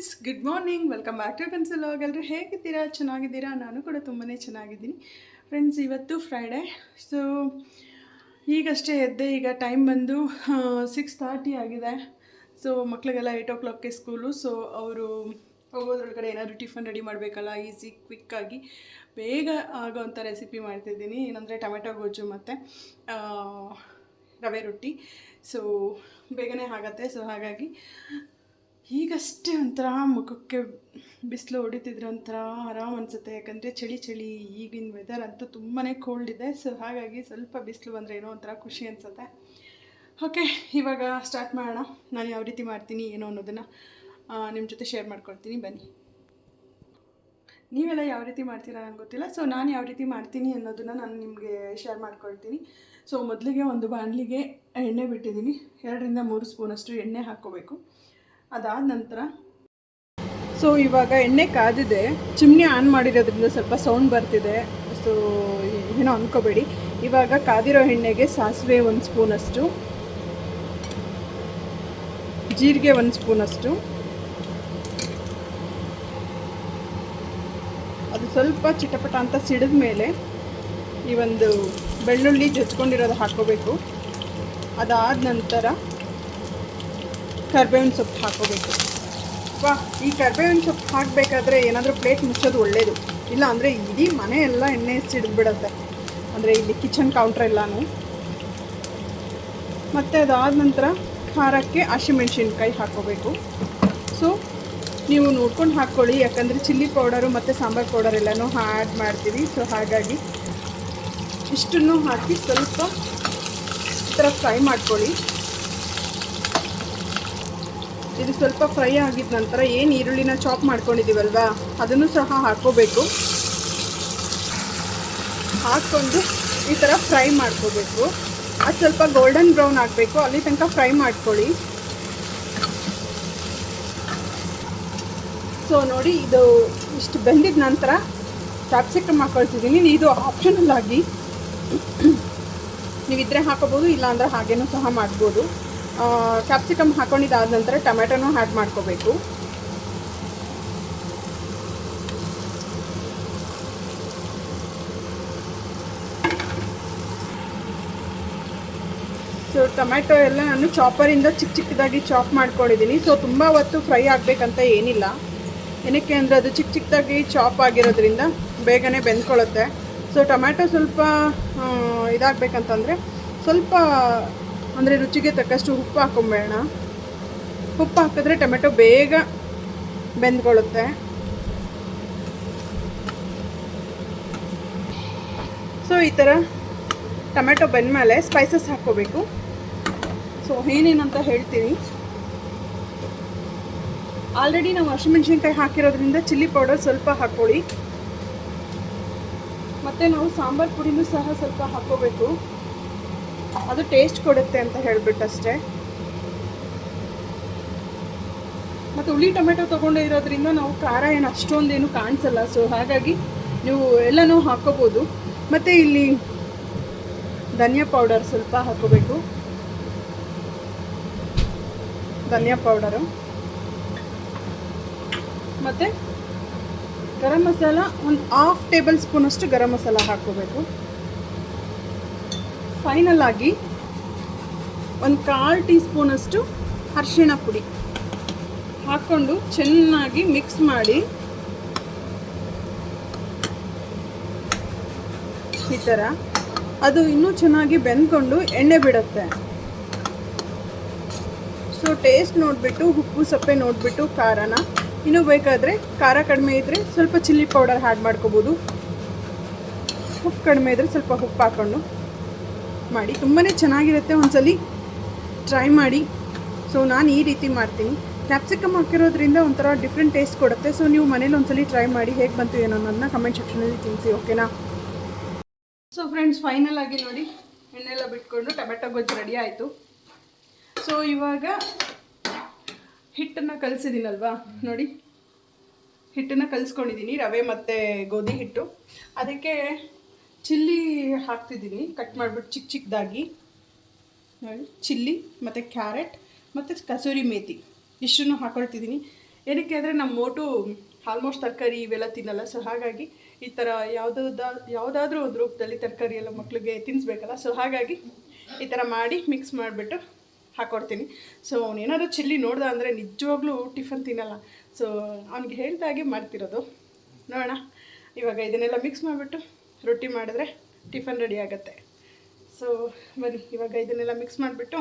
Friends good morning welcome back to pencil ಎಲ್ಲರೂ ಹೇಗಿದ್ದೀರಾ? ಚೆನ್ನಾಗಿದ್ದೀರಾ? ನಾನು ಕೂಡ ತುಂಬಾ ಚೆನ್ನಾಗಿದ್ದೀನಿ. ಫ್ರೆಂಡ್ಸ್ ಇವತ್ತು ಫ್ರೈಡೇ ಸೊ ಈಗಷ್ಟೇ ಎದ್ದೆ. ಈಗ ಟೈಮ್ ಬಂದು ಸಿಕ್ಸ್ ಥರ್ಟಿ ಆಗಿದೆ. ಸೊ ಮಕ್ಕಳಿಗೆಲ್ಲ ಏಯ್ಟ್ ಓ ಕ್ಲಾಕ್ಗೆ ಸ್ಕೂಲು ಸೊ ಅವರು ಹೋಗೋದ್ರೊಳಗಡೆ ಏನಾದರೂ ಟಿಫನ್ ರೆಡಿ ಮಾಡಬೇಕಲ್ಲ? ಈಸಿ ಕ್ವಿಕ್ಕಾಗಿ ಬೇಗ ಆಗೋವಂಥ ರೆಸಿಪಿ ಮಾಡ್ತಿದ್ದೀನಿ. ಏನಂದರೆ ಟೊಮೆಟೊ ಗೊಜ್ಜು ಮತ್ತು ರವೆ ರೊಟ್ಟಿ. ಸೊ ಬೇಗನೆ ಆಗತ್ತೆ. ಸೊ ಹಾಗಾಗಿ ಈಗಷ್ಟೇ ಒಂಥರ ಮುಖಕ್ಕೆ ಬಿಸಿಲು ಹೊಡಿತಿದ್ರೆ ಒಂಥರ ಆರಾಮ್ ಅನಿಸುತ್ತೆ. ಯಾಕಂದರೆ ಚಳಿ ಚಳಿ ಈಗಿನ ವೆದರ್ ಅಂತೂ ತುಂಬಾ ಕೋಲ್ಡ್ ಇದೆ. ಸೊ ಹಾಗಾಗಿ ಸ್ವಲ್ಪ ಬಿಸಿಲು ಬಂದರೆ ಏನೋ ಒಂಥರ ಖುಷಿ ಅನಿಸುತ್ತೆ. ಓಕೆ ಇವಾಗ ಸ್ಟಾರ್ಟ್ ಮಾಡೋಣ. ನಾನು ಯಾವ ರೀತಿ ಮಾಡ್ತೀನಿ, ಏನೋ ಅನ್ನೋದನ್ನು ನಿಮ್ಮ ಜೊತೆ ಶೇರ್ ಮಾಡ್ಕೊಳ್ತೀನಿ. ಬನ್ನಿ. ನೀವೆಲ್ಲ ಯಾವ ರೀತಿ ಮಾಡ್ತೀರಾ ನಂಗೆ ಗೊತ್ತಿಲ್ಲ. ಸೊ ನಾನು ಯಾವ ರೀತಿ ಮಾಡ್ತೀನಿ ಅನ್ನೋದನ್ನು ನಾನು ನಿಮಗೆ ಶೇರ್ ಮಾಡ್ಕೊಳ್ತೀನಿ. ಸೊ ಮೊದಲಿಗೆ ಒಂದು ಬಾಣಲಿಗೆ ಎಣ್ಣೆ ಬಿಟ್ಟಿದ್ದೀನಿ. ಎರಡರಿಂದ ಮೂರು ಸ್ಪೂನಷ್ಟು ಎಣ್ಣೆ ಹಾಕ್ಕೋಬೇಕು. ಅದಾದ ನಂತರ ಸೊ ಇವಾಗ ಎಣ್ಣೆ ಕಾದಿದೆ. ಚಿಮ್ನಿ ಆನ್ ಮಾಡಿರೋದ್ರಿಂದ ಸ್ವಲ್ಪ ಸೌಂಡ್ ಬರ್ತಿದೆ. ಸೊ ಏನೋ ಅಂದ್ಕೋಬೇಡಿ ಇವಾಗ ಕಾದಿರೋ ಎಣ್ಣೆಗೆ ಸಾಸಿವೆ ಒಂದು ಸ್ಪೂನಷ್ಟು ಜೀರಿಗೆ ಒಂದು ಸ್ಪೂನಷ್ಟು ಅದು ಸ್ವಲ್ಪ ಚಿಟಪಟ ಅಂತ ಸಿಡಿದ ಮೇಲೆ ಈ ಒಂದು ಬೆಳ್ಳುಳ್ಳಿ ಜಚ್ಕೊಂಡಿರೋದು ಹಾಕ್ಕೋಬೇಕು ಅದಾದ ನಂತರ ಕರ್ಬೇವಿನ ಸೊಪ್ಪು ಹಾಕೋಬೇಕು ವಾ, ಈ ಕರ್ಬೇವಿನ ಸೊಪ್ಪು ಹಾಕಬೇಕಾದ್ರೆ ಏನಾದರೂ ಪ್ಲೇಟ್ ಮುಚ್ಚೋದು ಒಳ್ಳೆಯದು ಇಲ್ಲ ಅಂದರೆ ಇಡೀ ಮನೆ ಎಲ್ಲ ಎಣ್ಣೆ ಸಿಡಿದ್ಬಿಡತ್ತೆ ಅಂದರೆ ಇಲ್ಲಿ ಕಿಚನ್ ಕೌಂಟ್ರ್ ಎಲ್ಲನೂ. ಮತ್ತು ಅದಾದ ನಂತರ ಖಾರಕ್ಕೆ ಹಸಿಮೆಣ್ಸಿನ್ಕಾಯಿ ಹಾಕೋಬೇಕು ಸೊ ನೀವು ನೋಡ್ಕೊಂಡು ಹಾಕ್ಕೊಳ್ಳಿ. ಯಾಕಂದರೆ ಚಿಲ್ಲಿ ಪೌಡರು ಮತ್ತು ಸಾಂಬಾರು ಪೌಡರ್ ಎಲ್ಲನೂ ಆ್ಯಡ್ ಮಾಡ್ತೀವಿ. ಸೊ ಹಾಗಾಗಿ ಇಷ್ಟನ್ನು ಹಾಕಿ ಸ್ವಲ್ಪ ಈ ಥರ ಫ್ರೈ ಮಾಡ್ಕೊಳ್ಳಿ. ಇದು ಸ್ವಲ್ಪ ಫ್ರೈ ಆಗಿದ ನಂತರ ಏನು ಈರುಳ್ಳಿನ ಚಾಪ್ ಮಾಡ್ಕೊಂಡಿದ್ದೀವಲ್ವಾ? ಅದನ್ನು ಸಹ ಹಾಕ್ಕೋಬೇಕು ಹಾಕ್ಕೊಂಡು ಈ ಥರ ಫ್ರೈ ಮಾಡ್ಕೋಬೇಕು. ಅದು ಸ್ವಲ್ಪ ಗೋಲ್ಡನ್ ಬ್ರೌನ್ ಆಗಬೇಕು. ಅಲ್ಲಿ ತನಕ ಫ್ರೈ ಮಾಡ್ಕೊಳ್ಳಿ. ಸೊ ನೋಡಿ ಇದು ಇಷ್ಟು ಬೆಂದಿದ ನಂತರ ಕ್ಯಾಪ್ಸಿಕಮ್ ಹಾಕೊಳ್ತಿದ್ದೀನಿ. ಇದು ಆಪ್ಷನಲ್ ಆಗಿ ನೀವಿದ್ರೆ ಹಾಕೋಬೋದು ಇಲ್ಲಾಂದ್ರೆ ಹಾಗೇನೂ ಸಹ ಮಾಡ್ಬೋದು. ಕ್ಯಾಪ್ಸಿಕಮ್ ಹಾಕೊಂಡಿದ್ದಾದ ನಂತರ ಟೊಮೆಟೊನೂ ಆ್ಯಡ್ ಮಾಡ್ಕೋಬೇಕು. ಸೊ ಟೊಮೆಟೊ ಎಲ್ಲ ನಾನು ಚಾಪರಿಂದ ಚಿಕ್ಕ ಚಿಕ್ಕದಾಗಿ ಚಾಪ್ ಮಾಡ್ಕೊಂಡಿದ್ದೀನಿ. ಸೊ ತುಂಬ ಹೊತ್ತು ಫ್ರೈ ಆಗಬೇಕಂತ ಏನಿಲ್ಲ. ಏನಕ್ಕೆ ಅಂದರೆ ಅದು ಚಿಕ್ಕ ಚಿಕ್ಕದಾಗಿ ಚಾಪ್ ಆಗಿರೋದ್ರಿಂದ ಬೇಗನೆ ಬೆಂದ್ಕೊಳ್ಳುತ್ತೆ. ಸೊ ಟೊಮ್ಯಾಟೊ ಸ್ವಲ್ಪ ಇದಾಗಬೇಕಂತಂದರೆ ಸ್ವಲ್ಪ ಅಂದರೆ ರುಚಿಗೆ ತಕ್ಕಷ್ಟು ಉಪ್ಪು ಹಾಕೊಂಬೇಡ ಉಪ್ಪು ಹಾಕಿದ್ರೆ ಟೊಮೆಟೊ ಬೇಗ ಬೆಂದ್ಕೊಳ್ಳುತ್ತೆ. ಸೊ ಈ ಥರ ಟೊಮೆಟೊ ಬೆಂದಮೇಲೆ ಸ್ಪೈಸಸ್ ಹಾಕ್ಕೋಬೇಕು. ಸೊ ಏನೇನಂತ ಹೇಳ್ತೀನಿ. ಆಲ್ರೆಡಿ ನಾವು ಹಸಿಮೆಣಸಿನ್ಕಾಯಿ ಹಾಕಿರೋದ್ರಿಂದ ಚಿಲ್ಲಿ ಪೌಡರ್ ಸ್ವಲ್ಪ ಹಾಕ್ಕೊಳ್ಳಿ. ಮತ್ತು ನಾವು ಸಾಂಬಾರು ಪುಡಿನೂ ಸಹ ಸ್ವಲ್ಪ ಹಾಕ್ಕೋಬೇಕು. ಅದು ಟೇಸ್ಟ್ ಕೊಡುತ್ತೆ ಅಂತ ಹೇಳ್ಬಿಟ್ಟಷ್ಟೇ. ಮತ್ತು ಹುಳಿ ಟೊಮೆಟೊ ತೊಗೊಂಡೇ ಇರೋದ್ರಿಂದ ನಾವು ಖಾರ ಏನು ಅಷ್ಟೊಂದೇನು ಕಾಣಿಸಲ್ಲ. ಸೊ ಹಾಗಾಗಿ ನೀವು ಎಲ್ಲನೂ ಹಾಕೋಬೋದು. ಮತ್ತು ಇಲ್ಲಿ ಧನಿಯಾ ಪೌಡರ್ ಸ್ವಲ್ಪ ಹಾಕೋಬೇಕು. ಧನಿಯಾ ಪೌಡರು ಮತ್ತು ಗರಂ ಮಸಾಲ ಒಂದು ಹಾಫ್ ಟೇಬಲ್ ಸ್ಪೂನಷ್ಟು ಗರಂ ಮಸಾಲ ಹಾಕ್ಕೋಬೇಕು ಫೈನಲ್ ಆಗಿ ಒಂದು ಕಾಲು ಟೀ ಸ್ಪೂನಷ್ಟು ಅರಿಶಿಣ ಪುಡಿ ಹಾಕ್ಕೊಂಡು ಚೆನ್ನಾಗಿ ಮಿಕ್ಸ್ ಮಾಡಿ ಈ ಥರ ಅದು ಇನ್ನೂ ಚೆನ್ನಾಗಿ ಬೆಂದ್ಕೊಂಡು ಎಣ್ಣೆ ಬಿಡುತ್ತೆ. ಸೊ ಟೇಸ್ಟ್ ನೋಡಿಬಿಟ್ಟು, ಉಪ್ಪು, ಸಪ್ಪೆ ನೋಡಿಬಿಟ್ಟು, ಖಾರನ. ಇನ್ನೂ ಬೇಕಾದರೆ ಖಾರ ಕಡಿಮೆ ಇದ್ದರೆ ಸ್ವಲ್ಪ ಚಿಲ್ಲಿ ಪೌಡರ್ ಆ್ಯಡ್ ಮಾಡ್ಕೋಬೋದು. ಉಪ್ಪು ಕಡಿಮೆ ಇದ್ದರೆ ಸ್ವಲ್ಪ ಉಪ್ಪು ಹಾಕ್ಕೊಂಡು ಮಾಡಿ. ತುಂಬಾ ಚೆನ್ನಾಗಿರುತ್ತೆ ಒಂದ್ಸಲಿ. ಟ್ರೈ ಮಾಡಿ. ಸೊ ನಾನು ಈ ರೀತಿ ಮಾಡ್ತೀನಿ. ಕ್ಯಾಪ್ಸಿಕಮ್ ಹಾಕಿರೋದ್ರಿಂದ ಒಂಥರ ಡಿಫ್ರೆಂಟ್ ಟೇಸ್ಟ್ ಕೊಡುತ್ತೆ. ಸೊ ನೀವು ಮನೇಲಿ ಒಂದ್ಸಲಿ ಟ್ರೈ ಮಾಡಿ ಹೇಗೆ ಬಂತು ಏನೋ ಅನ್ನೋದನ್ನ ಕಮೆಂಟ್ ಸೆಕ್ಷನಲ್ಲಿ ತಿಳಿಸಿ ಓಕೆನಾ ಸೊ ಫ್ರೆಂಡ್ಸ್ ಫೈನಲ್ ಆಗಿ ನೋಡಿ. ಎಣ್ಣೆಲ್ಲ ಬಿಟ್ಕೊಂಡು ಟೊಮೆಟೊ ಗೊಜ್ಜು ರೆಡಿ ಆಯಿತು. ಸೊ ಇವಾಗ ಹಿಟ್ಟನ್ನು ಕಲಿಸಿದ್ದೀನಲ್ವಾ ನೋಡಿ. ಹಿಟ್ಟನ್ನು ಕಲಿಸ್ಕೊಂಡಿದ್ದೀನಿ ರವೆ ಮತ್ತು ಗೋಧಿ ಹಿಟ್ಟು. ಅದಕ್ಕೆ ಚಿಲ್ಲಿ ಹಾಕ್ತಿದ್ದೀನಿ ಕಟ್ ಮಾಡಿಬಿಟ್ಟು ಚಿಕ್ಕ ಚಿಕ್ಕದಾಗಿ ನೋಡಿ, ಚಿಲ್ಲಿ, ಮತ್ತು ಕ್ಯಾರೆಟ್, ಮತ್ತು ಕಸೂರಿ ಮೇಥಿ ಇಷ್ಟನ್ನು ಹಾಕೊಳ್ತಿದ್ದೀನಿ ಏನಕ್ಕೆ ಅಂದರೆ ನಮ್ಮ ಮೋಟು ಆಲ್ಮೋಸ್ಟ್ ತರಕಾರಿ ಇವೆಲ್ಲ ತಿನ್ನಲ್ಲ. ಸೊ ಹಾಗಾಗಿ ಈ ಥರ ಯಾವುದಾದ ಯಾವುದಾದ್ರೂ ಒಂದು ರೂಪದಲ್ಲಿ ತರಕಾರಿ ಎಲ್ಲ ಮಕ್ಕಳಿಗೆ ತಿನ್ನಿಸ್ಬೇಕಲ್ಲ ಸೊ ಹಾಗಾಗಿ ಈ ಥರ ಮಾಡಿ ಮಿಕ್ಸ್ ಮಾಡಿಬಿಟ್ಟು ಹಾಕ್ಕೊಡ್ತೀನಿ ಸೊ ಅವನೇನಾದರೂ ಚಿಲ್ಲಿ ನೋಡ್ದ ಅಂದರೆ ನಿಜವಾಗ್ಲೂ ಟಿಫನ್ ತಿನ್ನಲ್ಲ. ಸೊ ಅವ್ನಿಗೆ ಹೇಳ್ದಾಗೆ ಮಾಡ್ತಿರೋದು. ನೋಡೋಣ. ಇವಾಗ ಇದನ್ನೆಲ್ಲ ಮಿಕ್ಸ್ ಮಾಡಿಬಿಟ್ಟು ರೊಟ್ಟಿ ಮಾಡಿದ್ರೆ ಟಿಫನ್ ರೆಡಿ ಆಗುತ್ತೆ. ಸೊ ಬನ್ನಿ, ಇವಾಗ ಇದನ್ನೆಲ್ಲ ಮಿಕ್ಸ್ ಮಾಡಿಬಿಟ್ಟು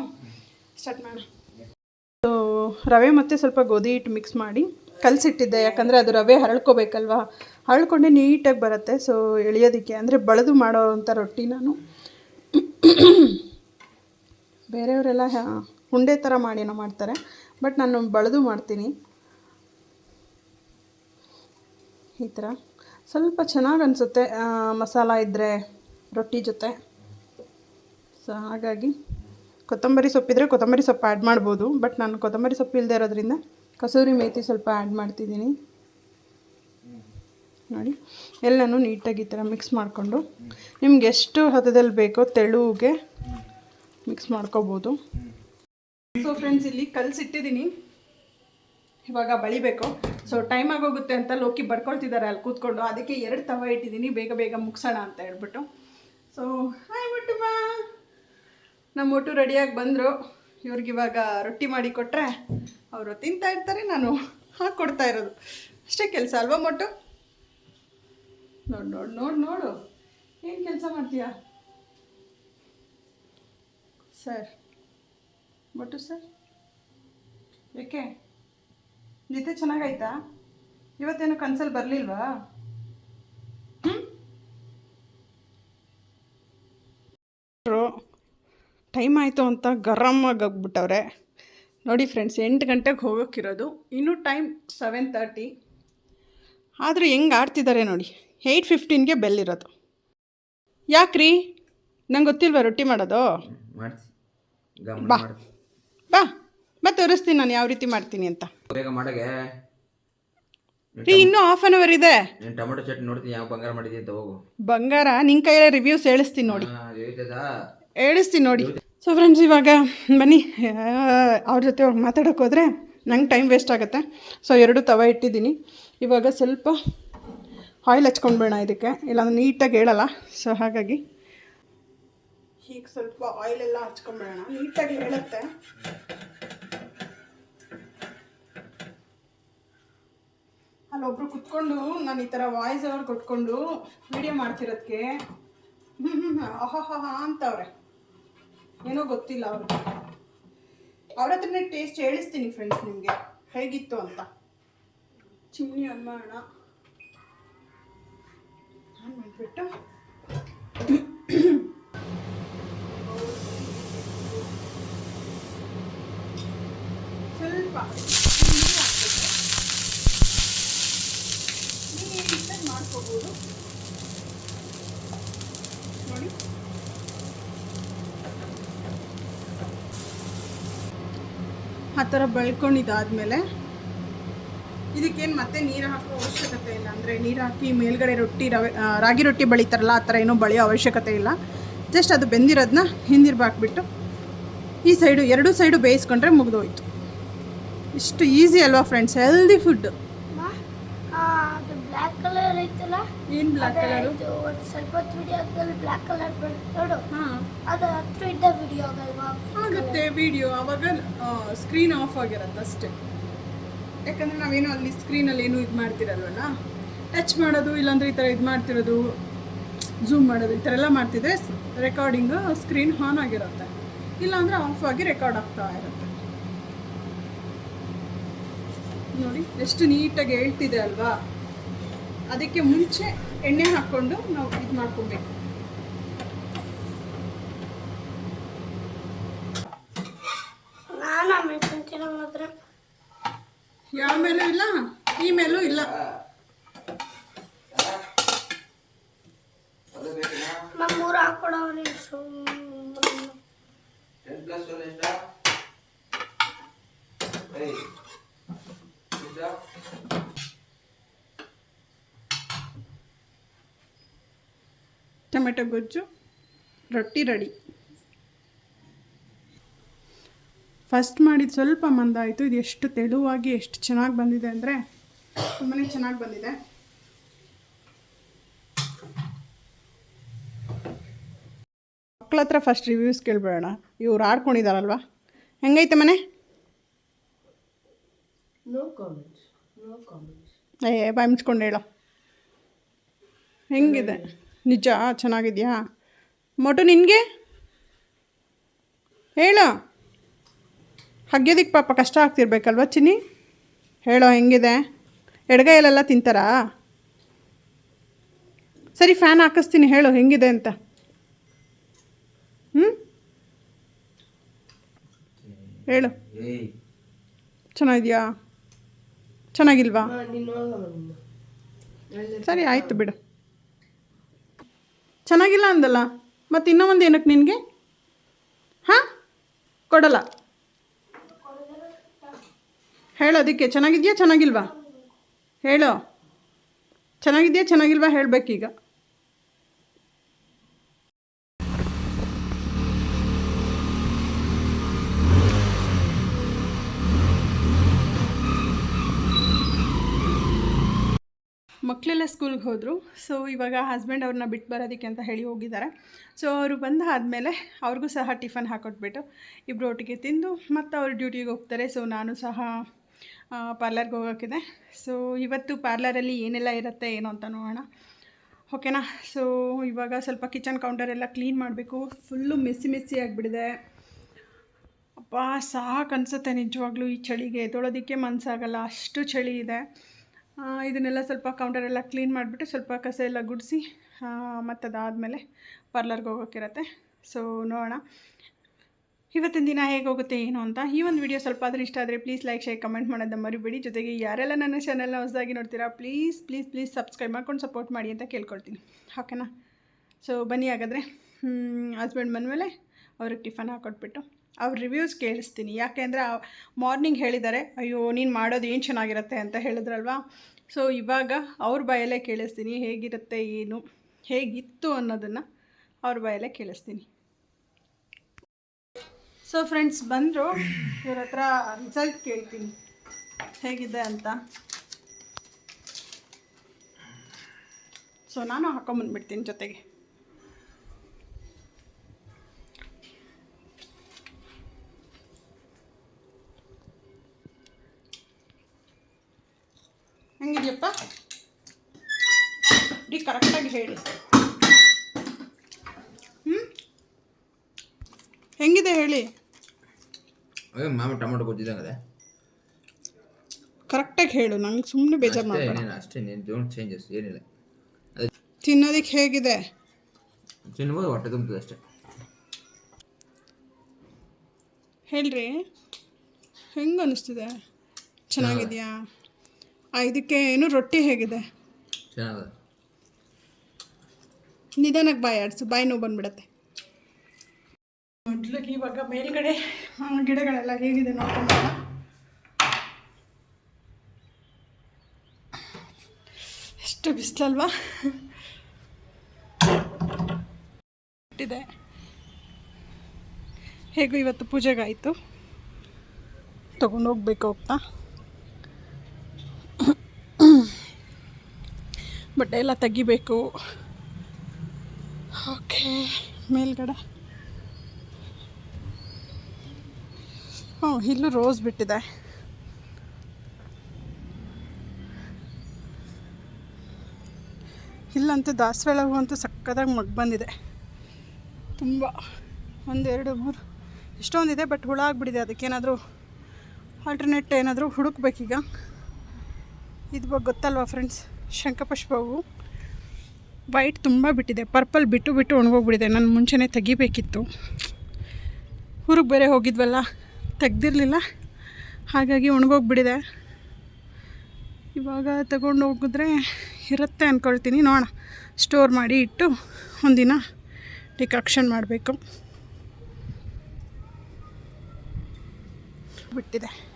ಸ್ಟಾರ್ಟ್ ಮಾಡೋಣ. ಸೊ ರವೆ ಮತ್ತು ಸ್ವಲ್ಪ ಗೋಧಿ ಹಿಟ್ಟು ಮಿಕ್ಸ್ ಮಾಡಿ ಕಲಸಿಟ್ಟಿದ್ದೆ. ಯಾಕಂದರೆ ಅದು ರವೆ ಹರಳ್ಕೋಬೇಕಲ್ವಾ? ಹರಳ್ಕೊಂಡೆ ನೀಟಾಗಿ ಬರುತ್ತೆ. ಸೊ ಎಳೆಯೋದಕ್ಕೆ, ಅಂದರೆ ಬಳದು ಮಾಡೋ ಅಂಥ ರೊಟ್ಟಿ ನಾನು. ಬೇರೆಯವರೆಲ್ಲ ಉಂಡೆ ಥರ ಮಾಡಿನೋ ಮಾಡ್ತಾರೆ. ಬಟ್ ನಾನು ಬಳದು ಮಾಡ್ತೀನಿ. ಈ ಥರ. ಸ್ವಲ್ಪ ಚೆನ್ನಾಗಿ ಅನಿಸುತ್ತೆ. ಮಸಾಲ ಇದ್ದರೆ ರೊಟ್ಟಿ ಜೊತೆ. ಸೊ ಹಾಗಾಗಿ ಕೊತ್ತಂಬರಿ ಸೊಪ್ಪಿದ್ರೆ ಕೊತ್ತಂಬರಿ ಸೊಪ್ಪು ಆ್ಯಡ್ ಮಾಡ್ಬೋದು. ಬಟ್ ನಾನು ಕೊತ್ತಂಬರಿ ಸೊಪ್ಪು ಇಲ್ಲದೆ ಇರೋದ್ರಿಂದ ಕಸೂರಿ ಮೇಥಿ ಸ್ವಲ್ಪ ಆ್ಯಡ್ ಮಾಡ್ತಿದ್ದೀನಿ. ನೋಡಿ, ಎಲ್ಲನೂ ನೀಟಾಗಿ ಈ ಥರ ಮಿಕ್ಸ್ ಮಾಡಿಕೊಂಡು ನಿಮ್ಗೆ ಎಷ್ಟು ಹದದಲ್ಲಿ ಬೇಕೋ ತೆಳುಗೆ ಮಿಕ್ಸ್ ಮಾಡ್ಕೋಬೋದು. ಸೊ ಫ್ರೆಂಡ್ಸ್ ಇಲ್ಲಿ ಕಲಸಿಟ್ಟಿದ್ದೀನಿ. ಇವಾಗ ಬಳಿಬೇಕು. ಸೊ ಟೈಮ್ ಆಗೋಗುತ್ತೆ ಅಂತ ಲೋಕಿ ಬರ್ಕೊಳ್ತಿದ್ದಾರೆ ಅಲ್ಲಿ ಕೂತ್ಕೊಂಡು. ಅದಕ್ಕೆ ಎರಡು ತವ ಇಟ್ಟಿದ್ದೀನಿ. ಬೇಗ ಬೇಗ ಮುಗಿಸೋಣ ಅಂತ ಹೇಳ್ಬಿಟ್ಟು. ಸೊ ಹಾಯ್ ಮುಟ್ಟುಮ್ಮ ನಮ್ಮ ಒಟ್ಟು ರೆಡಿಯಾಗಿ ಬಂದರು. ಇವ್ರಿಗೆ ಇವಾಗ ರೊಟ್ಟಿ ಮಾಡಿ ಕೊಟ್ಟರೆ ಅವರು ತಿಂತಾ ಇರ್ತಾರೆ, ನಾನು ಹಾಕ್ಕೊಡ್ತಾ ಇರೋದು. ಅಷ್ಟೇ ಕೆಲಸ ಅಲ್ವಾ ಮೊಟ್ಟು? ನೋಡಿ, ನೋಡು ನೋಡು ನೋಡು. ಏನು ಕೆಲಸ ಮಾಡ್ತೀಯಾ? ಸರ್. ಮೊಟ್ಟು ಸರ್. ಏಕೆ ನಿದ್ದೆ ಚೆನ್ನಾಗಾಯ್ತಾ? ಇವತ್ತೇನು ಕನ್ಸಲ್ಲಿ ಬರಲಿಲ್ವಾ? ಟೈಮ್ ಆಯಿತು ಅಂತ ಗರಮ್ ಹೋಗ್ಬಿಟ್ಟವ್ರೆ ನೋಡಿ ಫ್ರೆಂಡ್ಸ್ ಎಂಟು ಗಂಟೆಗೆ ಹೋಗೋಕ್ಕಿರೋದು. ಇನ್ನೂ ಟೈಮ್ ಸೆವೆನ್ ತರ್ಟಿ. ಆದರೂ ಹೆಂಗೆ ಆಡ್ತಿದ್ದಾರೆ ನೋಡಿ. ಏಯ್ಟ್ ಫಿಫ್ಟೀನ್ಗೆ ಬೆಲ್ ಇರೋದು ಯಾಕ್ರಿ? ನಂಗೆ ಗೊತ್ತಿಲ್ವಾ ರೊಟ್ಟಿ ಮಾಡೋದು? ಬಾ. ಬಾ. ಮತ್ತೆ ತೋರಿಸ್ತೀನಿ ನಾನು ಯಾವ ರೀತಿ ಮಾಡ್ತೀನಿ ಅಂತ. ಇನ್ನೂ ಹಾಫ್ ಆನ್ ಅವರ್ ಇದೆ. ನೀನು ಟೊಮೆಟೊ ಚಟ್ನಿ ನೋಡ್ತೀನಿ ಯಾವ ಬಂಗಾರ ಮಾಡಿದ್ದೀನಿ ಅಂತ ಹೋಗು. ಬಂಗಾರ ನಿನ್ ಕೈಯಲ್ಲಿ ರಿವ್ಯೂಸ್ ಹೇಳಿಸ್ತೀನಿ ನೋಡಿ. ಹಾ, ಹೇಳ್ತದಾ? ಹೇಳಿಸ್ತೀನಿ ನೋಡಿ. ಸೊ ಫ್ರೆಂಡ್ಸ್ ಇವಾಗ ಬನ್ನಿ. ಅವ್ರ ಜೊತೆ ಹೋಗಿ ಮಾತಾಡೋಕೆ ಹೋದರೆ ನಂಗೆ ಟೈಮ್ ವೇಸ್ಟ್ ಆಗುತ್ತೆ. ಸೊ ಎರಡು ತವ ಇಟ್ಟಿದ್ದೀನಿ. ಇವಾಗ ಸ್ವಲ್ಪ ಆಯಿಲ್ ಹಚ್ಕೊಂಡ್ಬೇಡ ಇದಕ್ಕೆ. ಇಲ್ಲಾಂದ್ರೆ ನೀಟಾಗಿ ಹೇಳಲ್ಲ. ಸೊ ಹಾಗಾಗಿ ಹೀಗೆ ಸ್ವಲ್ಪ ಆಯಿಲ್ ಎಲ್ಲ ಹಚ್ಕೊಂಡ್ಬೇಡ ನೀಟಾಗಿ ಹೇಳುತ್ತೆ. ಅಲ್ಲೊಬ್ರು ಕುತ್ಕೊಂಡು ನಾನು ಈ ಥರ ವಾಯ್ಸ್ ಓವರ್ ಕೊಟ್ಕೊಂಡು ವಿಡಿಯೋ ಮಾಡ್ತಿರೋದಕ್ಕೆ ಹ್ಞೂ ಹ್ಞೂ ಅಹಹ ಅಂತವ್ರೆ. ಏನೋ ಗೊತ್ತಿಲ್ಲ ಅವ್ರಿಗೆ ಅವ್ರ ಹತ್ರನೇ ಟೇಸ್ಟ್ ಹೇಳಿಸ್ತೀನಿ ಫ್ರೆಂಡ್ಸ್ ನಿಮಗೆ. ಹೇಗಿತ್ತು ಅಂತ. ಚಿಮ್ನಿ ಅನ್ನ ಆನ್ ಮಾಡಿಬಿಟ್ಟು ಸ್ವಲ್ಪ ನೀಟಾಗಿ ಮಾಡ್ಕೋಬೋದು. ನೋಡಿ. ಆ ಥರ ಬೆಳ್ಕೊಂಡಿದ್ದಾದ್ಮೇಲೆ ಇದಕ್ಕೇನು ಮತ್ತೆ ನೀರು ಹಾಕೋ ಅವಶ್ಯಕತೆ ಇಲ್ಲ. ಅಂದರೆ ನೀರು ಹಾಕಿ ಮೇಲ್ಗಡೆ ರೊಟ್ಟಿ, ರವೆ ರಾಗಿ ರೊಟ್ಟಿ ಬೆಳೀತಾರಲ್ಲ, ಆ ಥರ ಏನೂ ಬಳಿಯೋ ಅವಶ್ಯಕತೆ ಇಲ್ಲ. ಜಸ್ಟ್ ಅದು ಬೆಂದಿರೋದನ್ನ ಹಿಂದಿರ್ಬಾಕ್ಬಿಟ್ಟು ಈ ಸೈಡು, ಎರಡೂ ಸೈಡು ಬೇಯಿಸ್ಕೊಂಡ್ರೆ ಮುಗಿದೋಯ್ತು. ಇಷ್ಟು ಈಸಿ ಅಲ್ವಾ ಫ್ರೆಂಡ್ಸ್ ಹೆಲ್ದಿ ಫುಡ್ ಕಲರ್ ಐತಲ್ಲ? ಏನ್ ಬ್ಲಾಕ್ ಕಲರ್ ಒಂದ್ ಸ್ವಲ್ಪ ಹೊತ್ತು ಆದ್ಮೇಲೆ ಬ್ಲಾಕ್ ಕಲರ್ ಬರುತ್ತೆ ನೋಡು. ಅದು ಹತ್ರ ಇದ್ದ ವಿಡಿಯೋ ಆಗಲ್ವಾ? ಆಗುತ್ತೆ ವಿಡಿಯೋ ಅವಾಗ ಸ್ಕ್ರೀನ್ ಆಫ್ ಆಗಿರತ್ತೆ ಅಷ್ಟೇ. ಯಾಕಂದ್ರೆ ನಾವೇನು ಅಲ್ಲಿ ಸ್ಕ್ರೀನಲ್ಲಿ ಏನು ಇದು ಮಾಡ್ತಿರಲ್ವಲ್ಲ? ಟಚ್ ಮಾಡೋದು ಇಲ್ಲಾಂದ್ರೆ ಈ ಥರ ಇದು ಮಾಡ್ತಿರೋದು ಝೂಮ್ ಮಾಡೋದು ಈ ಥರ ಎಲ್ಲ ಮಾಡ್ತಿದ್ರೆ ರೆಕಾರ್ಡಿಂಗ್ ಸ್ಕ್ರೀನ್ ಆನ್ ಆಗಿರುತ್ತೆ. ಇಲ್ಲಾಂದ್ರೆ ಆಫ್ ಆಗಿ ರೆಕಾರ್ಡ್ ಆಗ್ತಾ ಇರುತ್ತೆ. ನೋಡಿ ಎಷ್ಟು ನೀಟಾಗಿ ಹೇಳ್ತಿದೆ ಅಲ್ವಾ? ಅದಕ್ಕೆ ಮುಂಚೆ ಎಣ್ಣೆ ಹಾಕ್ಕೊಂಡು ನಾವು ಇದು ಮಾಡ್ಕೊಬೇಕು. ಯಾವ ಮೇಲೂ ಇಲ್ಲ ಈ ಮೇಲೂ ಇಲ್ಲ ಅದು ಬೇಕೇನಾ? ನಮ್ಮ ಊರು ಹಾಕೊಡೋರು ಸುಮ್ಮನೆ 10 plus 1 ಎಷ್ಟಾ? ಏಯ್, ಎಷ್ಟಾ? ಟೊಮೆಟೊ ಗೊಜ್ಜು ರೊಟ್ಟಿ ರೆಡಿ. ಫಸ್ಟ್ ಮಾಡಿದ ಸ್ವಲ್ಪ ಮಂದ ಆಯಿತು ಇದು ಎಷ್ಟು ತೆಳುವಾಗಿ ಎಷ್ಟು ಚೆನ್ನಾಗಿ ಬಂದಿದೆ ಅಂದರೆ ತುಂಬಾ ಚೆನ್ನಾಗಿ ಬಂದಿದೆ. ಮಕ್ಕಳ ಹತ್ರ ಫಸ್ಟ್ ರಿವ್ಯೂಸ್ ಕೇಳ್ಬೇಡ ಇವ್ರು ಆಡ್ಕೊಂಡಿದಾರಲ್ವಾ? ಹೆಂಗೈತೆ ಮನೆ? ಏ ಬಾಯ್ ಮುಚ್ಕೊಂಡು ಹೇಳೋ. ಹೆಂಗಿದೆ? ನಿಜ, ಚೆನ್ನಾಗಿದೆಯಾ? ಮೊಟು, ನಿನಗೆ? ಹೇಳು. ಹಗ್ಗೋದಿಕ್ಕೆ ಪಾಪ ಕಷ್ಟ ಆಗ್ತಿರ್ಬೇಕಲ್ವ ಚಿನ್ನಿ? ಹೇಳೋ, ಹೆಂಗಿದೆ? ಎಡಗೈಯಲ್ಲೆಲ್ಲ ತಿಂತಾರಾ? ಸರಿ ಫ್ಯಾನ್ ಹಾಕಿಸ್ತೀನಿ, ಹೇಳು, ಹೆಂಗಿದೆ ಅಂತ. ಹ್ಞೂ ಹೇಳು. ಚೆನ್ನಾಗಿದೆಯಾ? ಚೆನ್ನಾಗಿಲ್ವಾ? ನೀನು ಸರಿ, ಆಯಿತು ಬಿಡು. ಚೆನ್ನಾಗಿಲ್ಲ ಅಂದಲ್ಲ, ಮತ್ತು ಇನ್ನೂ ಒಂದು ಏನಕ್ಕೆ ನಿನಗೆ? ಹಾಂ? ಕೊಡಲ್ಲ. ಹೇಳು ಅದಕ್ಕೆ, ಚೆನ್ನಾಗಿದೆಯಾ, ಚೆನ್ನಾಗಿಲ್ವಾ? ಹೇಳು. ಚೆನ್ನಾಗಿದೆಯಾ, ಚೆನ್ನಾಗಿಲ್ವಾ ಹೇಳಬೇಕೀಗ. ಮಕ್ಕಳೆಲ್ಲ ಸ್ಕೂಲ್ಗೆ ಹೋದರು. ಸೊ ಇವಾಗ ಹಸ್ಬೆಂಡ್ ಅವ್ರನ್ನ ಬಿಟ್ಟು ಬರೋದಕ್ಕೆ ಅಂತ ಹೇಳಿ ಹೋಗಿದ್ದಾರೆ. ಸೊ ಅವರು ಬಂದಾದಮೇಲೆ ಅವ್ರಿಗೂ ಸಹ ಟಿಫನ್ ಹಾಕೊಟ್ಬಿಟ್ಟು ಇಬ್ಬರು ಒಟ್ಟಿಗೆ ತಿಂದು ಮತ್ತು ಅವ್ರು ಡ್ಯೂಟಿಗೆ ಹೋಗ್ತಾರೆ. ಸೊ ನಾನು ಸಹ ಪಾರ್ಲರ್ಗೆ ಹೋಗೋಕ್ಕಿದೆ ಸೊ ಇವತ್ತು ಪಾರ್ಲರಲ್ಲಿ ಏನೆಲ್ಲ ಇರುತ್ತೆ ಏನೋ ಅಂತ ನೋಡೋಣ. ಓಕೆನಾ ಸೊ ಇವಾಗ ಸ್ವಲ್ಪ ಕಿಚನ್ ಕೌಂಟರ್ ಎಲ್ಲ ಕ್ಲೀನ್ ಮಾಡಬೇಕು. ಫುಲ್ಲು ಮೆಸ್ಸಿ ಮೆಸ್ಸಿ ಆಗಿಬಿಡಿದೆ ಅಪ್ಪ ಸಾಕು ಅನಿಸುತ್ತೆ ನಿಜವಾಗ್ಲೂ ಈ ಚಳಿಗೆ. ತೊಳೋದಕ್ಕೆ ಮನಸ್ಸಾಗಲ್ಲ ಅಷ್ಟು ಚಳಿ ಇದೆ. ಇದನ್ನೆಲ್ಲ ಸ್ವಲ್ಪ ಕೌಂಟರೆಲ್ಲ ಕ್ಲೀನ್ ಮಾಡಿಬಿಟ್ಟು ಸ್ವಲ್ಪ ಕಸ ಎಲ್ಲ ಗುಡಿಸಿ ಮತ್ತು ಅದಾದಮೇಲೆ ಪಾರ್ಲರ್ಗೆ ಹೋಗೋಕ್ಕಿರತ್ತೆ ಸೊ ನೋಡೋಣ. ಇವತ್ತಿನ ದಿನ ಹೇಗೆ ಹೋಗುತ್ತೆ ಏನು ಅಂತ. ಈ ಒಂದು ವಿಡಿಯೋ ಸ್ವಲ್ಪ ಆದರೂ ಇಷ್ಟ ಆದರೆ ಪ್ಲೀಸ್ ಲೈಕ್ ಶೇರ್ ಕಮೆಂಟ್ ಮಾಡೋದು ಮರಿಬೇಡಿ. ಜೊತೆಗೆ ಯಾರೆಲ್ಲ ನನ್ನ ಚಾನೆಲ್ನ ಹೊಸದಾಗಿ ನೋಡ್ತೀರಾ ಪ್ಲೀಸ್ ಪ್ಲೀಸ್ ಪ್ಲೀಸ್ ಸಬ್ಸ್ಕ್ರೈಬ್ ಮಾಡ್ಕೊಂಡು ಸಪೋರ್ಟ್ ಮಾಡಿ ಅಂತ ಕೇಳ್ಕೊಳ್ತೀನಿ ಓಕೆನಾ ಸೊ ಬನ್ನಿ ಹಾಗಾದರೆ. ಹಸ್ಬೆಂಡ್ ಬಂದಮೇಲೆ ಅವ್ರಿಗೆ ಟಿಫನ್ ಹಾಕೊಟ್ಬಿಟ್ಟು. ಅವ್ರ ರಿವ್ಯೂಸ್ ಕೇಳಿಸ್ತೀನಿ. ಯಾಕೆಂದರೆ ಮಾರ್ನಿಂಗ್ ಹೇಳಿದ್ದಾರೆ, ಅಯ್ಯೋ, ನೀನು ಮಾಡೋದು ಏನು ಚೆನ್ನಾಗಿರುತ್ತೆ? ಅಂತ ಹೇಳಿದ್ರಲ್ವಾ? ಸೊ ಇವಾಗ ಅವ್ರ ಬಾಯಲ್ಲೇ ಕೇಳಿಸ್ತೀನಿ, ಹೇಗಿರುತ್ತೆ, ಏನು, ಹೇಗಿತ್ತು ಅನ್ನೋದನ್ನು ಅವ್ರ ಬಾಯಲ್ಲೇ ಕೇಳಿಸ್ತೀನಿ. ಸೊ ಫ್ರೆಂಡ್ಸ್ ಬಂದರು. ಇವ್ರ ಹತ್ರ ರಿಸಲ್ಟ್ ಕೇಳ್ತೀನಿ. ಹೇಗಿದೆ ಅಂತ. ಸೊ ನಾನು ಹಾಕೊಂಬಂದ್ಬಿಡ್ತೀನಿ ಜೊತೆಗೆ. ಹೆಂಗಿದೆಯಪ್ಪ? ಇಡೀ ಕರೆಕ್ಟಾಗಿ ಹೇಳಿ. ಹ್ಞೂ ಹೆಂಗಿದೆ ಹೇಳಿ? ಮಾಮ ಟೊಮೊಟೊ ಗೊತ್ತಿದ್ದಂಗದೆ ಕರೆಕ್ಟಾಗಿ ಹೇಳು ನಂಗೆ ಸುಮ್ಮನೆ ಬೇಜಾರು ಮಾಡಬೇಡ. ಅಷ್ಟೇ ನೀನು ಡೋಂಟ್ ಚೇಂಜಸ್ ಏನಿಲ್ಲ. ತಿನ್ನೋದಕ್ಕೆ ಹೇಗಿದೆ? ತಿನ್ಬೋದು ಹೊಟ್ಟೆ ತುಂಬ ಅಷ್ಟೇ. ಹೇಳ್ರಿ ಹೆಂಗೆ ಅನ್ನಿಸ್ತಿದೆ ಚೆನ್ನಾಗಿದೆಯಾ? ಇದಕ್ಕೆ ಏನು ರೊಟ್ಟಿ ಹೇಗಿದೆ? ಚೆನ್ನಾಗದ. ನಿಧಾನಕ್ಕೆ ಬಾಯಿ ಆಡ್ಸು ಬಾಯಿ ನೋವು ಬಂದ್ಬಿಡತ್ತೆ. ಮೊದಲಿಗೆ ಇವಾಗ ಮೇಲ್ಗಡೆ ಗಿಡಗಳೆಲ್ಲ ಹೇಗಿದೆ ನೋಡ್ಕೊಂಡು ಎಷ್ಟು ಬಿಸಿಲಲ್ವಾ? ಇಟ್ಟಿದೆ ಹೇಗೂ ಇವತ್ತು ಪೂಜೆಗಾಯಿತು? ತಗೊಂಡೋಗ್ಬೇಕು ಹೋಗ್ತಾ? ಬಟ್ಟೆ ಎಲ್ಲ ತೆಗಿಬೇಕು. ಓಕೆ, ಮೇಲ್ಗಡೆ. ಹ್ಞೂ ಇಲ್ಲೂ ರೋಸ್ ಬಿಟ್ಟಿದೆ. ಇಲ್ಲಂತೂ ದಾಸವಾಳ ಹೂ ಅಂತೂ ಸಕ್ಕದಾಗಿ ಮಗ್ ಬಂದಿದೆ. ತುಂಬ, ಒಂದೆರಡು, ಮೂರು, ಎಷ್ಟೊಂದಿದೆ, ಬಟ್ ಹುಳ ಆಗಿಬಿಟ್ಟಿದೆ ಅದಕ್ಕೇನಾದರೂ ಆಲ್ಟರ್ನೇಟ್ ಏನಾದರೂ ಹುಡುಕ್ಬೇಕೀಗ. ಇದು ಬಗ್ಗೆ ಗೊತ್ತಲ್ವಾ ಫ್ರೆಂಡ್ಸ್ ಶಂಖಪುಷ್ಪ ವೈಟ್ ತುಂಬ ಬಿಟ್ಟಿದೆ. ಪರ್ಪಲ್ ಬಿಟ್ಟು ಬಿಟ್ಟು ಒಣಗೋಗ್ಬಿಟ್ಟಿದೆ. ನಾನು ಮುಂಚೆನೇ ತೆಗಿಬೇಕಿತ್ತು. ಊರಿಗೆ ಬೇರೆ ಹೋಗಿದ್ವಲ್ಲ, ತೆಗ್ದಿರಲಿಲ್ಲ. ಹಾಗಾಗಿ ಒಣಗೋಗ್ಬಿಟ್ಟಿದೆ. ಇವಾಗ ತಗೊಂಡು ಹೋಗಿದ್ರೆ ಇರುತ್ತೆ ಅಂದ್ಕೊಳ್ತೀನಿ ನೋಡೋಣ. ಸ್ಟೋರ್ ಮಾಡಿ ಇಟ್ಟು ಒಂದಿನ ಡಿಕಾಕ್ಷನ್ ಮಾಡಬೇಕು. ಬಿಟ್ಟಿದೆ.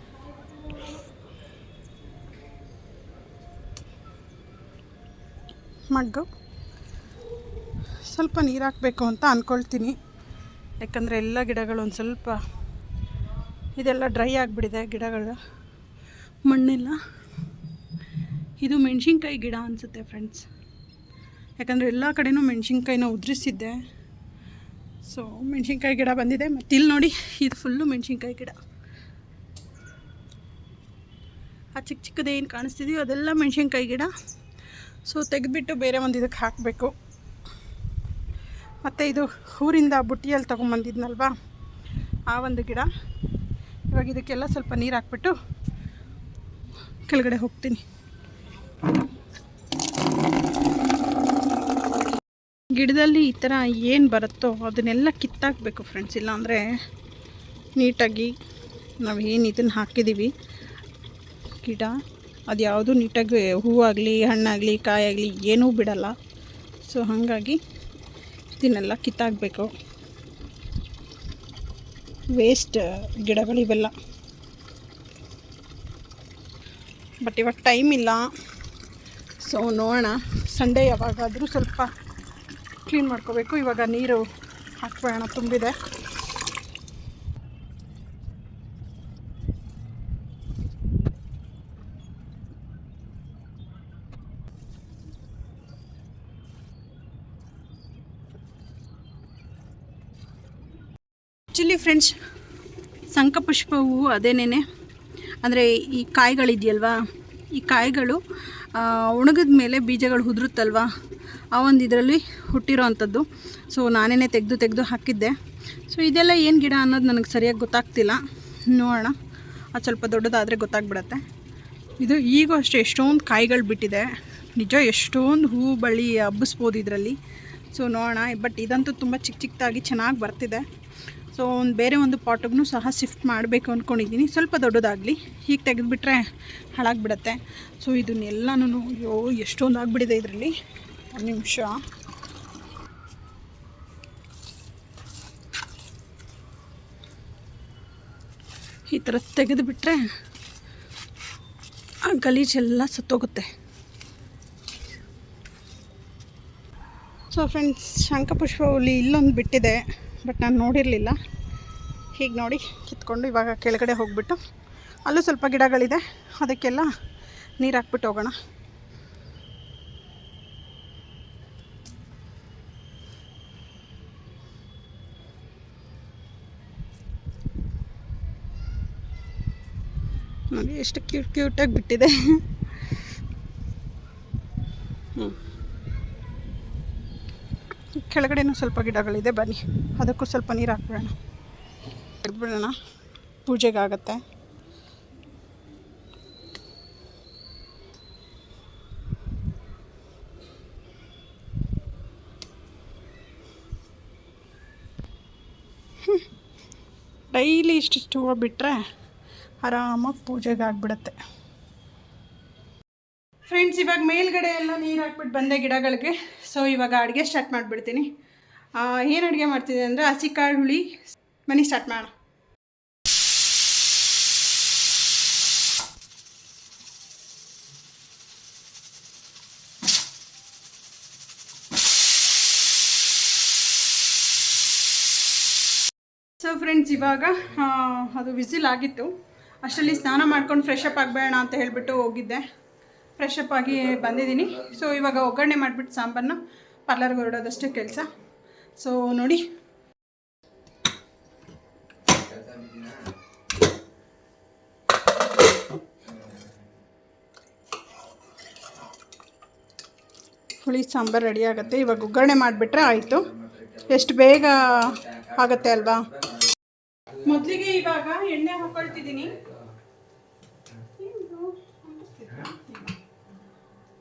ಮಗ್ಗು ಸ್ವಲ್ಪ ನೀರು ಹಾಕಬೇಕು ಅಂತ ಅಂದ್ಕೊಳ್ತೀನಿ ಯಾಕಂದರೆ ಎಲ್ಲ ಗಿಡಗಳು ಒಂದು ಸ್ವಲ್ಪ ಇದೆಲ್ಲ ಡ್ರೈ ಆಗಿಬಿಡಿದೆ ಗಿಡಗಳು. ಮಣ್ಣೆಲ್ಲ. ಇದು ಮೆಣಸಿನ್ಕಾಯಿ ಗಿಡ ಅನಿಸುತ್ತೆ ಫ್ರೆಂಡ್ಸ್. ಯಾಕಂದರೆ ಎಲ್ಲ ಕಡೆನೂ ಮೆಣಸಿನ್ಕಾಯಿನ ಉದುರಿಸಿದ್ದೆ. ಸೊ ಮೆಣಸಿನ್ಕಾಯಿ ಗಿಡ ಬಂದಿದೆ. ಮತ್ತು ಇಲ್ಲಿ ನೋಡಿ, ಇದು ಫುಲ್ಲು ಮೆಣಸಿನ್ಕಾಯಿ ಗಿಡ. ಆ ಚಿಕ್ಕ ಚಿಕ್ಕದೇನು ಕಾಣಿಸ್ತಿದೆಯೋ ಅದೆಲ್ಲ ಮೆಣಸಿನ್ಕಾಯಿ ಗಿಡ. ಸೊ ತೆಗೆದುಬಿಟ್ಟು ಬೇರೆ ಒಂದು ಇದಕ್ಕೆ ಹಾಕಬೇಕು. ಮತ್ತು ಇದು ಊರಿಂದ ಬುಟ್ಟಿಯಲ್ಲಿ ತೊಗೊಂಬಂದಿದ್ನಲ್ವಾ? ಆ ಒಂದು ಗಿಡ. ಇವಾಗ ಇದಕ್ಕೆಲ್ಲ ಸ್ವಲ್ಪ ನೀರು ಹಾಕ್ಬಿಟ್ಟು ಕೆಳಗಡೆ ಹೋಗ್ತೀನಿ. ಗಿಡದಲ್ಲಿ ಈ ಥರ ಏನು ಬರುತ್ತೋ ಅದನ್ನೆಲ್ಲ ಕಿತ್ತಾಕಬೇಕು ಫ್ರೆಂಡ್ಸ್ ಇಲ್ಲಾಂದರೆ ನೀಟಾಗಿ ನಾವು ಏನು ಇದನ್ನು ಹಾಕಿದ್ದೀವಿ ಗಿಡ. ಅದು ಯಾವುದು ನೀಟಾಗಿ ಹೂವಾಗಲಿ, ಹಣ್ಣಾಗಲಿ, ಕಾಯಾಗಲಿ ಏನೂ ಬಿಡಲ್ಲ. ಸೊ ಹಾಗಾಗಿ ಇದನ್ನೆಲ್ಲ ಕಿತ್ತಾಕಬೇಕು. ವೇಸ್ಟ್ ಗಿಡಗಳಿವೆಲ್ಲ ಬಟ್ ಇವಾಗ ಟೈಮ್ ಇಲ್ಲ. ಸೊ ನೋಡೋಣ. ಸಂಡೇ ಯಾವಾಗಾದರೂ ಸ್ವಲ್ಪ ಕ್ಲೀನ್ ಮಾಡ್ಕೋಬೇಕು. ಇವಾಗ ನೀರು ಹಾಕ್ಬೋಣ ತುಂಬಿದೆ ಆ್ಯಕ್ಚುಲಿ ಫ್ರೆಂಡ್ಸ್ ಸಂಕಪುಷ್ಪ ಹೂವು ಅದೇನೇ ಅಂದರೆ ಈ ಕಾಯಿಗಳಿದೆಯಲ್ವಾ? ಈ ಕಾಯಿಗಳು ಒಣಗಿದ ಮೇಲೆ ಬೀಜಗಳು ಉದುರುತ್ತಲ್ವಾ? ಆ ಒಂದು ಇದರಲ್ಲಿ ಹುಟ್ಟಿರೋ ಅಂಥದ್ದು ಸೊ ನಾನೇ ತೆಗೆದು ತೆಗೆದು ಹಾಕಿದ್ದೆ. ಸೊ ಇದೆಲ್ಲ ಏನು ಗಿಡ ಅನ್ನೋದು ನನಗೆ ಸರಿಯಾಗಿ ಗೊತ್ತಾಗ್ತಿಲ್ಲ. ನೋಡೋಣ. ಅದು ಸ್ವಲ್ಪ ದೊಡ್ಡದಾದರೆ ಗೊತ್ತಾಗ್ಬಿಡತ್ತೆ. ಇದು ಈಗೂ ಅಷ್ಟೇ ಎಷ್ಟೊಂದು ಕಾಯಿಗಳು ಬಿಟ್ಟಿದೆ. ನಿಜ ಎಷ್ಟೊಂದು ಹೂ ಬಳ್ಳಿ ಹಬ್ಬಿಸ್ಬೋದು ಇದರಲ್ಲಿ. ಸೊ ನೋಡೋಣ. ಬಟ್ ಇದಂತೂ ತುಂಬ ಚಿಕ್ಕ ಚಿಕ್ಕದಾಗಿ ಚೆನ್ನಾಗಿ ಬರ್ತಿದೆ. ಸೊ ಒಂದು ಬೇರೆ ಒಂದು ಪಾಟಗೂ ಸಹ ಶಿಫ್ಟ್ ಮಾಡಬೇಕು ಅಂದ್ಕೊಂಡಿದ್ದೀನಿ ಸ್ವಲ್ಪ ದೊಡ್ಡದಾಗಲಿ. ಹೀಗೆ ತೆಗೆದುಬಿಟ್ರೆ ಹಾಳಾಗಿಬಿಡತ್ತೆ. ಸೊ ಇದನ್ನೆಲ್ಲನೂ ಅಯ್ಯೋ, ಎಷ್ಟೊಂದು ಆಗಿಬಿಟ್ಟಿದೆ ಇದರಲ್ಲಿ. ಒಂದು ನಿಮಿಷ. ಈ ಥರ ತೆಗೆದುಬಿಟ್ರೆ ಆ ಗಲೀಜೆಲ್ಲ ಸತ್ತೋಗುತ್ತೆ. ಸೊ ಫ್ರೆಂಡ್ಸ್ ಶಂಖಪುಷ್ಪ ಹುಲಿ ಇಲ್ಲೊಂದು ಬಿಟ್ಟಿದೆ. ಬಟ್ ನಾನು ನೋಡಿರಲಿಲ್ಲ. ಹೀಗೆ ನೋಡಿ ಕಿತ್ಕೊಂಡು ಇವಾಗ ಕೆಳಗಡೆ ಹೋಗ್ಬಿಟ್ಟು ಅಲ್ಲೂ ಸ್ವಲ್ಪ ಗಿಡಗಳಿದೆ. ಅದಕ್ಕೆಲ್ಲ ನೀರು ಹಾಕ್ಬಿಟ್ಟು ಹೋಗೋಣ. ನೋಡಿ ಎಷ್ಟು ಕ್ಯೂಟ್ ಕ್ಯೂಟಾಗಿ ಬಿಟ್ಟಿದೆ. ಹ್ಞೂ ಕೆಳಗಡೆನೂ ಸ್ವಲ್ಪ ಗಿಡಗಳಿದೆ, ಬನ್ನಿ. ಅದಕ್ಕೂ ಸ್ವಲ್ಪ ನೀರು ಹಾಕ್ಬಿಡೋಣ. ತೆಗೆದ್ಬಿಡೋಣ. ಪೂಜೆಗಾಗತ್ತೆ. ಡೈಲಿ ಇಷ್ಟಿಷ್ಟು ಹೂವು ಬಿಟ್ಟರೆ ಆರಾಮಾಗಿ ಪೂಜೆಗೆ ಆಗಿಬಿಡತ್ತೆ ಫ್ರೆಂಡ್ಸ್ ಇವಾಗ ಮೇಲ್ಗಡೆ ಎಲ್ಲ ನೀರು ಹಾಕ್ಬಿಟ್ಟು ಬಂದೆ ಗಿಡಗಳಿಗೆ. ಸೊ ಇವಾಗ ಅಡುಗೆ ಸ್ಟಾರ್ಟ್ ಮಾಡಿಬಿಡ್ತೀನಿ. ಏನು ಅಡುಗೆ ಮಾಡ್ತಿದ್ದೆ ಅಂದರೆ ಹಸಿ ಕಾಳು ಹುಳಿ ಮನೆ ಸ್ಟಾರ್ಟ್ ಮಾಡೋಣ. ಸೊ ಫ್ರೆಂಡ್ಸ್ ಇವಾಗ ಅದು ವಿಸಿಲ್ ಆಗಿತ್ತು. ಅಷ್ಟರಲ್ಲಿ ಸ್ನಾನ ಮಾಡ್ಕೊಂಡು ಫ್ರೆಶ್ ಅಪ್ ಆಗಬೇಡ ಅಂತ ಹೇಳಿಬಿಟ್ಟು ಹೋಗಿದ್ದೆ. ಫ್ರೆಶ್ ಅಪ್ ಆಗಿ ಬಂದಿದ್ದೀನಿ. ಸೊ ಇವಾಗ ಒಗ್ಗರಣೆ ಮಾಡಿಬಿಟ್ಟು ಸಾಂಬಾರನ್ನ ಪಾರ್ಲರ್ಗೆ ಹೊರಡೋದಷ್ಟೇ ಕೆಲಸ. ಸೊ ನೋಡಿ. ಹುಳಿ ಸಾಂಬಾರು ರೆಡಿ ಆಗುತ್ತೆ. ಇವಾಗ ಒಗ್ಗರಣೆ ಮಾಡಿಬಿಟ್ರೆ ಆಯಿತು. ಎಷ್ಟು ಬೇಗ ಆಗುತ್ತೆ ಅಲ್ವಾ? ಮೊದಲಿಗೆ ಇವಾಗ ಎಣ್ಣೆ ಹಾಕೊಳ್ತಿದ್ದೀನಿ.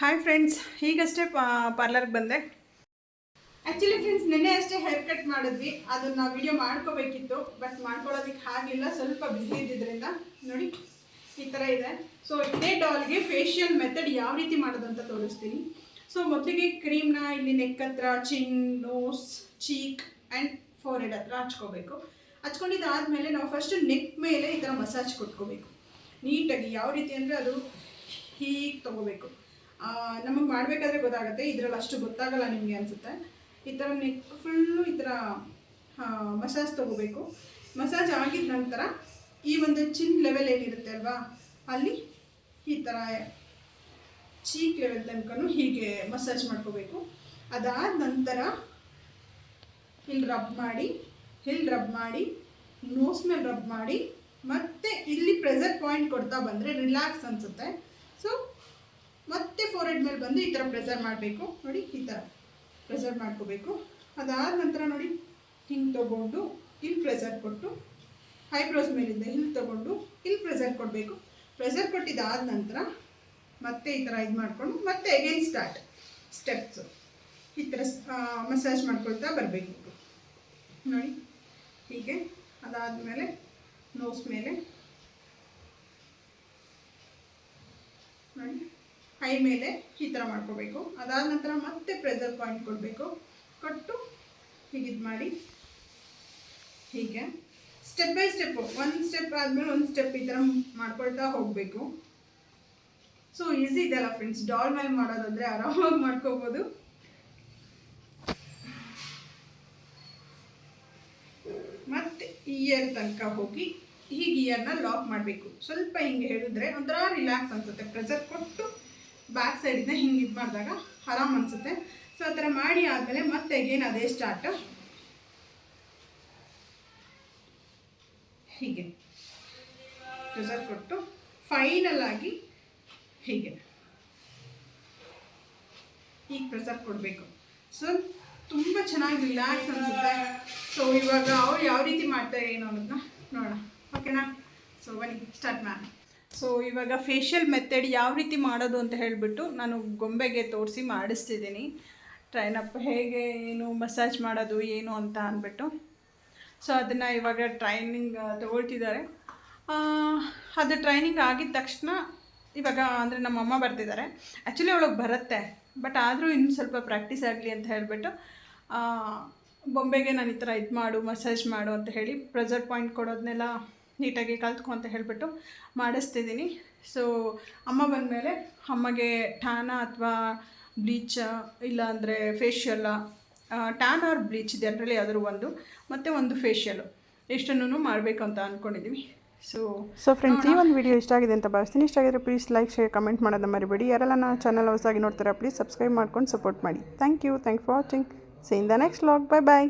ಹಾಯ್ ಫ್ರೆಂಡ್ಸ್ ಈಗಷ್ಟೇ ಪಾರ್ಲರ್ಗೆ ಬಂದೆ. ಆ್ಯಕ್ಚುಲಿ ಫ್ರೆಂಡ್ಸ್ ನಿನ್ನೆ ಅಷ್ಟೇ ಹೇರ್ ಕಟ್ ಮಾಡಿದ್ವಿ. ಅದನ್ನ ವಿಡಿಯೋ ಮಾಡ್ಕೋಬೇಕಿತ್ತು ಬಟ್ ಮಾಡ್ಕೊಳ್ಳೋದಕ್ಕೆ ಆಗಲಿಲ್ಲ. ಸ್ವಲ್ಪ ಬಿಸಿ ಇದ್ದಿದ್ದರಿಂದ ನೋಡಿ, ಈ ಥರ ಇದೆ. ಸೊ ಇದೇ ಡಾಲ್ಗೆ ಫೇಶಿಯಲ್ ಮೆಥಡ್ ಯಾವ ರೀತಿ ಮಾಡೋದು ಅಂತ ತೋರಿಸ್ತೀನಿ. ಸೊ ಮೊದಲಿಗೆ ಕ್ರೀಮ್ನ ಇಲ್ಲಿ ನೆಕ್ ಹತ್ರ chin nose cheek and forehead ಹತ್ರ ಹಚ್ಕೋಬೇಕು. ಹಚ್ಕೊಂಡಿದ್ದಾದಮೇಲೆ ನಾವು ಫಸ್ಟ್ ನೆಕ್ ಮೇಲೆ ಈ ಥರ ಮಸಾಜ್ ಕೊಟ್ಕೋಬೇಕು. ನೀಟಾಗಿ, ಯಾವ ರೀತಿ ಅಂದರೆ ಅದು ಹೀಗೆ ತೊಗೋಬೇಕು. ನಮಗೆ ಮಾಡಬೇಕಾದ್ರೆ ಗೊತ್ತಾಗುತ್ತೆ, ಇದರಲ್ಲಿ ಅಷ್ಟು ಗೊತ್ತಾಗಲ್ಲ ನಿಮಗೆ ಅನಿಸುತ್ತೆ. ಈ ಥರ ನೆಕ್ ಫುಲ್ಲು ಈ ಥರ ಮಸಾಜ್ ತೊಗೋಬೇಕು. ಮಸಾಜ್ ಆಗಿದ ನಂತರ ಈ ಒಂದು ಚಿನ್ ಲೆವೆಲ್ ಏನಿರುತ್ತೆ ಅಲ್ವಾ, ಅಲ್ಲಿ ಈ ಥರ ಚೀಕ್ ಲೆವೆಲ್ ತನಕನೂ ಹೀಗೆ ಮಸಾಜ್ ಮಾಡ್ಕೋಬೇಕು. ಅದಾದ ನಂತರ ಇಲ್ಲಿ ರಬ್ ಮಾಡಿ ಇಲ್ಲಿ ರಬ್ ಮಾಡಿ ನೋಸ್ ಮೇಲೆ ರಬ್ ಮಾಡಿ, ಮತ್ತೆ ಇಲ್ಲಿ ಪ್ರೆಸರ್ ಪಾಯಿಂಟ್ ಕೊಡ್ತಾ ಬಂದರೆ ರಿಲ್ಯಾಕ್ಸ್ ಅನಿಸುತ್ತೆ. ಸೊ ಮತ್ತೆ ಫೋರೆಡ್ ಮೇಲೆ ಬಂದು ಈ ಥರ ಪ್ರೆಸರ್ ಮಾಡಬೇಕು. ನೋಡಿ, ಈ ಥರ ಪ್ರೆಸರ್ ಮಾಡ್ಕೋಬೇಕು. ಅದಾದ ನಂತರ ನೋಡಿ ಹಿಂಗೆ ತೊಗೊಂಡು ಇಲ್ಲಿ ಪ್ರೆಸರ್ ಕೊಟ್ಟು ಐಬ್ರೋಸ್ ಮೇಲಿಂದ ಇಲ್ಲಿ ತೊಗೊಂಡು ಇಲ್ಲಿ ಪ್ರೆಸರ್ ಕೊಡಬೇಕು. ಪ್ರೆಸರ್ ಕೊಟ್ಟಿದ್ದಾದ ನಂತರ ಮತ್ತೆ ಈ ಥರ ಇದು ಮಾಡಿಕೊಂಡು ಮತ್ತೆ ಅಗೇನ್ ಸ್ಟಾರ್ಟ್ ಸ್ಟೆಪ್ಸು ಈ ಥರ ಮಸಾಜ್ ಮಾಡ್ಕೊಳ್ತಾ ಬರಬೇಕು. ನೋಡಿ, ಹೀಗೆ ಅದಾದಮೇಲೆ ನೋಸ್ ಮೇಲೆ. ನೋಡಿ. ಹೈ ಮೇಲೆ ಈ ಥರ ಮಾಡ್ಕೋಬೇಕು. ಅದಾದ ನಂತರ ಮತ್ತೆ ಪ್ರೆಸರ್ ಪಾಯಿಂಟ್ ಕೊಡಬೇಕು. ಕೊಟ್ಟು, ಹೀಗೆ ಇದು ಮಾಡಿ. ಹೀಗೆ. ಸ್ಟೆಪ್ ಬೈ ಸ್ಟೆಪ್ಪು ಒಂದು ಸ್ಟೆಪ್ ಆದಮೇಲೆ ಒಂದು ಸ್ಟೆಪ್ ಈ ಥರ ಮಾಡ್ಕೊಳ್ತಾ ಹೋಗಬೇಕು. ಸೊ ಈಸಿ ಇದೆಯಲ್ಲ ಫ್ರೆಂಡ್ಸ್ ಡಾಲ್ ಮೇಲೆ ಮಾಡೋದಾದರೆ ಆರಾಮಾಗಿ ಮಾಡ್ಕೋಬೋದು. ಮತ್ತೆ ಇಯರ್ ತನಕ ಹೋಗಿ ಹೀಗೆ ಇಯರ್ನ ಲಾಕ್ ಮಾಡಬೇಕು. ಸ್ವಲ್ಪ ಹಿಂಗೆ ಹೇಳಿದ್ರೆ ಒಂಥರ ರಿಲ್ಯಾಕ್ಸ್ ಅನ್ಸುತ್ತೆ. ಪ್ರೆಸರ್ ಕೊಟ್ಟು ಬ್ಯಾಕ್ ಸೈಡಿಂದ ಹಿಂಗೆ ಇದು ಮಾಡಿದಾಗ ಆರಾಮ್ ಅನಿಸುತ್ತೆ. ಸೊ ಆ ಥರ ಮಾಡಿ ಆದಮೇಲೆ ಮತ್ತೆ ಅಗೇನ್ ಅದೇ ಸ್ಟಾರ್ಟ್ ಹೀಗೆ. ಪ್ರೆಸರ್ ಕೊಟ್ಟು ಫೈನಲ್ ಆಗಿ ಹೀಗೆ. ಈಗ ಪ್ರೆಸರ್ ಕೊಡಬೇಕು. ಸೊ ತುಂಬ ಚೆನ್ನಾಗಿ ರಿಲ್ಯಾಕ್ಸ್ ಅನಿಸುತ್ತೆ. ಸೊ ಇವಾಗ ಅವ್ರು ಯಾವ ರೀತಿ ಮಾಡ್ತಾರೆ ಏನು ಅನ್ನೋದನ್ನ ನೋಡೋಣ. ಓಕೆನಾ ಸೊ ಬನ್ನಿ ಸ್ಟಾರ್ಟ್ ಮಾಡೋಣ ಸೊ ಇವಾಗ ಫೇಶಿಯಲ್ ಮೆಥಡ್ ಯಾವ ರೀತಿ ಮಾಡೋದು ಅಂತ ಹೇಳಿಬಿಟ್ಟು ನಾನು ಗೊಂಬೆಗೆ ತೋರಿಸಿ ಮಾಡಿಸ್ತಿದ್ದೀನಿ. ಟ್ರೈನಪ್ ಹೇಗೆ, ಏನು ಮಸಾಜ್ ಮಾಡೋದು, ಏನು ಅಂತ ಅಂದ್ಬಿಟ್ಟು. ಸೊ ಅದನ್ನು ಇವಾಗ ಟ್ರೈನಿಂಗ್ ತಗೊಳ್ತಿದ್ದಾರೆ. ಅದು ಟ್ರೈನಿಂಗ್ ಆಗಿದ ತಕ್ಷಣ ಇವಾಗ ಅಂದರೆ ನಮ್ಮ ಅಮ್ಮ ಬರ್ತಿದ್ದಾರೆ ಆ್ಯಕ್ಚುಲಿ ಅವಳಿಗೆ ಬರುತ್ತೆ. ಬಟ್ ಆದರೂ ಇನ್ನು ಸ್ವಲ್ಪ ಪ್ರಾಕ್ಟೀಸ್ ಆಗಲಿ ಅಂತ ಹೇಳಿಬಿಟ್ಟು ಬೊಂಬೆಗೆ ನಾನು ಈ ಥರ ಇದು ಮಾಡು ಮಸಾಜ್ ಮಾಡು ಅಂತ ಹೇಳಿ ಪ್ರೆಸರ್ ಪಾಯಿಂಟ್ ಕೊಡೋದನ್ನೆಲ್ಲ ನೀಟಾಗಿ ಕಲ್ತ್ಕೊ ಅಂತ ಹೇಳಿಬಿಟ್ಟು ಮಾಡಿಸ್ತಿದ್ದೀನಿ. ಸೊ ಅಮ್ಮ ಬಂದಮೇಲೆ ಅಮ್ಮಗೆ ಟ್ಯಾನ ಅಥವಾ ಬ್ಲೀಚ ಇಲ್ಲ ಅಂದರೆ ಫೇಶಿಯಲ್ಲ ಟ್ಯಾನ್ ಆರ್ ಬ್ಲೀಚ್ ಇದೆ ಅದರಲ್ಲಿ ಯಾವ್ದಾದ್ರು ಒಂದು. ಮತ್ತು ಒಂದು ಫೇಶಿಯಲು ಇಷ್ಟನ್ನು ಮಾಡಬೇಕು ಅಂತ ಅಂದ್ಕೊಂಡಿದ್ದೀವಿ ಸೊ ಸೊ ಫ್ರೆಂಡ್ಸ್ ಈ ಒಂದು ವಿಡಿಯೋ ಇಷ್ಟ ಆಗಿದೆ ಅಂತ ಭಾವಿಸ್ತೀನಿ. ಇಷ್ಟ ಆಗಿದ್ರೆ ಪ್ಲೀಸ್ ಲೈಕ್ ಶೇರ್ ಕಮೆಂಟ್ ಮಾಡೋದನ್ನ ಮರಿಬೇಡಿ. ಯಾರೆಲ್ಲ ನನ್ನ ಚಾನಲ್ ಹೊಸಾಗಿ ನೋಡ್ತಾರೆ ಪ್ಲೀಸ್ ಸಬ್ಸ್ಕ್ರೈಬ್ ಮಾಡ್ಕೊಂಡು ಸಪೋರ್ಟ್ ಮಾಡಿ. Thank you thank for watching see in the next vlog bye bye